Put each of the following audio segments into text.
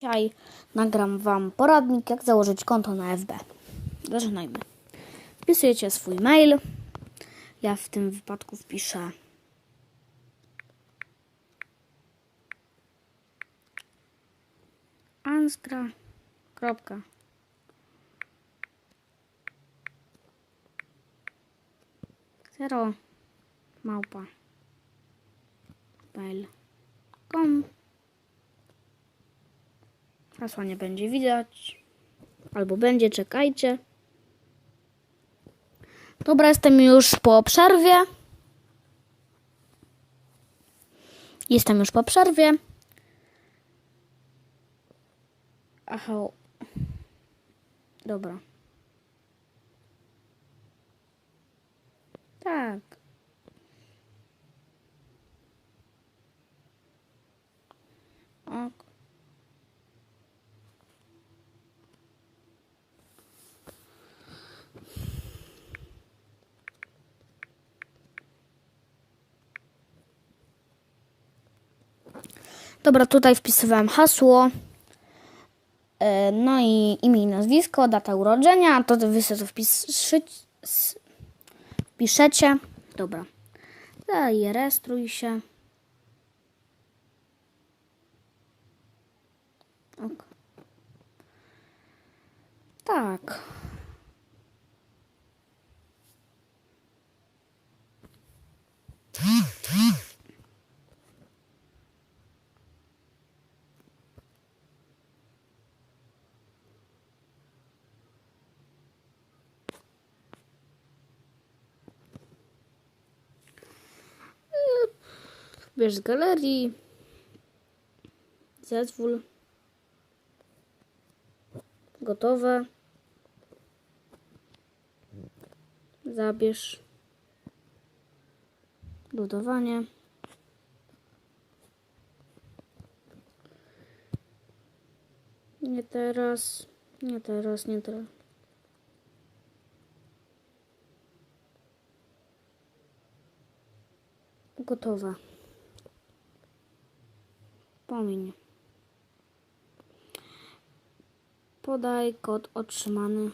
Dzisiaj nagram Wam poradnik, jak założyć konto na FB. Zaczynajmy. Wpisujecie swój mail. Ja w tym wypadku wpiszę anskra. Kropka. Zero. Małpa. Mail.com Hasła nie będzie widać. Albo będzie, czekajcie. Dobra, jestem już po przerwie. Jestem już po przerwie. Aha. Dobra. Tak. Ok. Dobra, tutaj wpisywałem hasło. E, No i imię i nazwisko, data urodzenia. To wy sobie to wpiszecie. Dobra. Zarejestruj się. Ok. Tak. Bierz z galerii. Zezwól. Gotowe. Zabierz. Budowanie. Nie teraz. Nie teraz, nie teraz. Gotowe. Pomiń. Podaj kod otrzymany.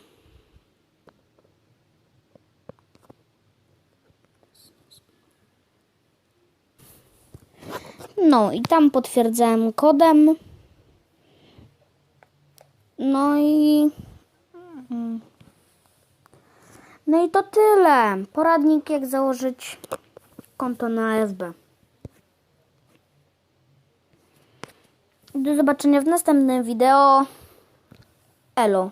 No i tam potwierdzałem kodem. No i. No i to tyle. Poradnik, jak założyć konto na FB. Do zobaczenia w następnym wideo. Elo.